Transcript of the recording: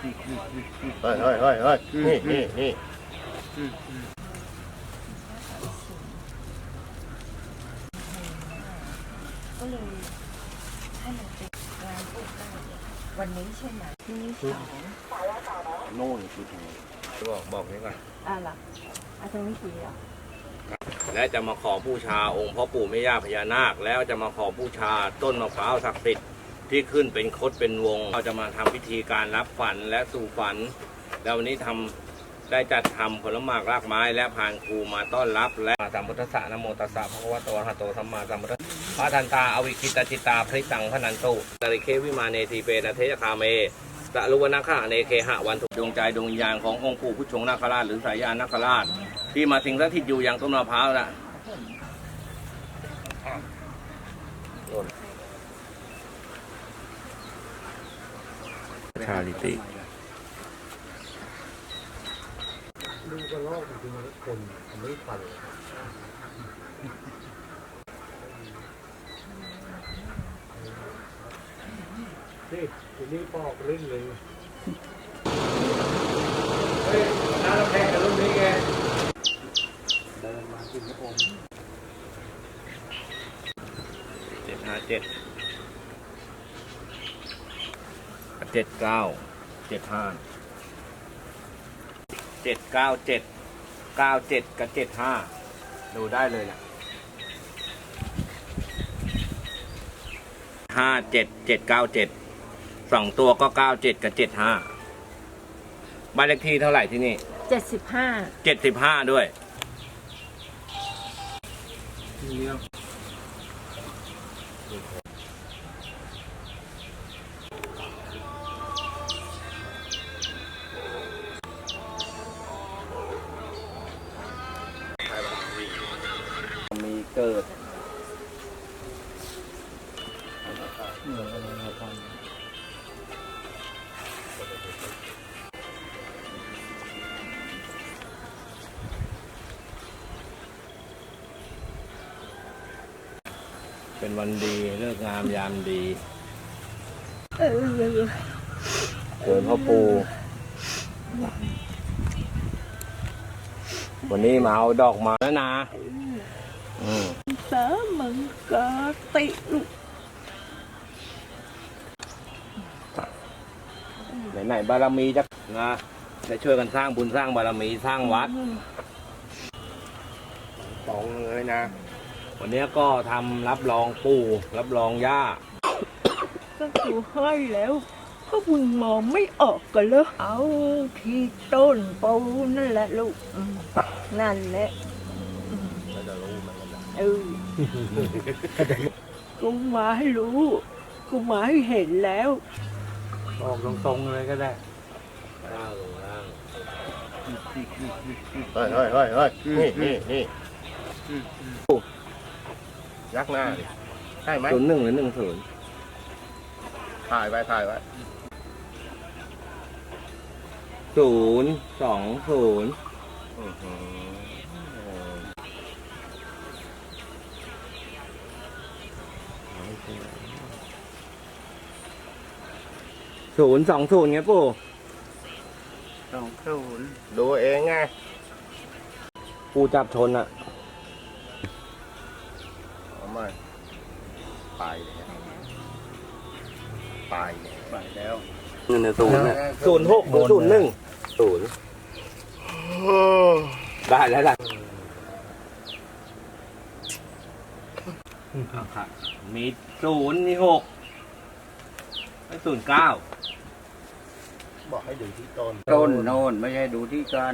เฮ้ยเฮ้ยเฮ้ยเฮ้ยนี่นี่นี่ก็เลยให้มันเป็นงานพูดได้วันนี้ใช่ไหมพรุ่งนี้สองโน่นคือทางบอกบอกนี้ก่อนอะล่ะอะตรงนี้กี่อะและจะมาขอบูชาองค์พ่อปู่แม่ย่าพญานาค แล้วจะมาขอบูชาต้นมะพร้าวศักดิ์สิทธิ์ ที่ขึ้นเป็นคดเป็นวง เราจะมาทำพิธีการรับฝันและสู่ฝัน แล้ววันนี้ทำได้จัดทำผลหมากรากไม้และพานครูมาต้อนรับ และสัมพุทธสสะนะโมตัสสะภะคะวะโตอะระหะโตสัมมาสัมพุทธะพระทันตาอวิคิตาจิตาพริตังพนันตุตริเควิมาเนทีเปนะเทยคาเมสะลุวนาคาเนเคหะวันทุกดวงใจดวงวิญญาณขององค์ปู่ผู้ชงนาคราชหรือสายยานนาคราช ที่มาสิงสถิตอยู่อย่างต้นมะพร้าวน่ะ ชาลิติดูกระรอกจริงๆคนไม่ฟันนี่ทีนี้ปอกเล่นเลย เฮ้ยน้าเราแข่งกับรุ่นนี้ไงเดินมากินพระองค์เจ็ดห้าเจ็ด เจ็ดเก้าเจ็ดห้าเจ็ดเก้าเจ็ดเก้าเจ็ดกับเจ็ดห้าดูได้เลยนะห้าเจ็ดเจ็ดเก้าเจ็ดสองตัวก็เก้าเจ็ดกับเจ็ดห้าบ้านเลขที่เท่าไหร่ที่นี่เจ็ดสิบห้าเจ็ดสิบห้าด้วยมี เป็นวันดีเลิกงามยามดีเออเกิดพ่อปู่วันนี้มาเอาดอกไมาแล้วนะอืมสามังกาติลูกไหนๆบารมีจะนะได้ช่วยกันสร้างบุญสร้างบารมีสร้างวัดสองเลยนะ วันนี้ก็ทำรับรองปู่รับรองย่าก็กูให้แล้วก็มึงมองไม่ออกกันเหรอเอาที่ต้นปูนั่นแหละลูกอืมนั่นแหละอืมเออกูมาให้รู้ กูมาให้เห็นแล้วบอกตรงๆเลยก็ได้ล่างลงล่างเฮ้ยเฮ้ยเฮ้ยเฮ้ยนี่นี่นี่ ยักหน้าดิใช่ไหมศูนย์หนึ่งหรือหนึ่งศูนย์ถ่ายไว้ถ่ายไว้ศูนย์สองศูนย์อื้อหือศูนย์สองศูนย์ไงปู่สองศูนย์ดูเองไง ปู่จับชนอะ เอามาตายแล้วตายแล้วตายแล้วศูนย์ศูนย์ศูนย์หกหรือศูนย์หนึ่งศูนย์ได้แล้วได้เอาครับมีศูนย์มีหกไม่ศูนย์เก้าบอกให้ดูที่ต้น ต้นโน่นไม่ใช่ดูที่การ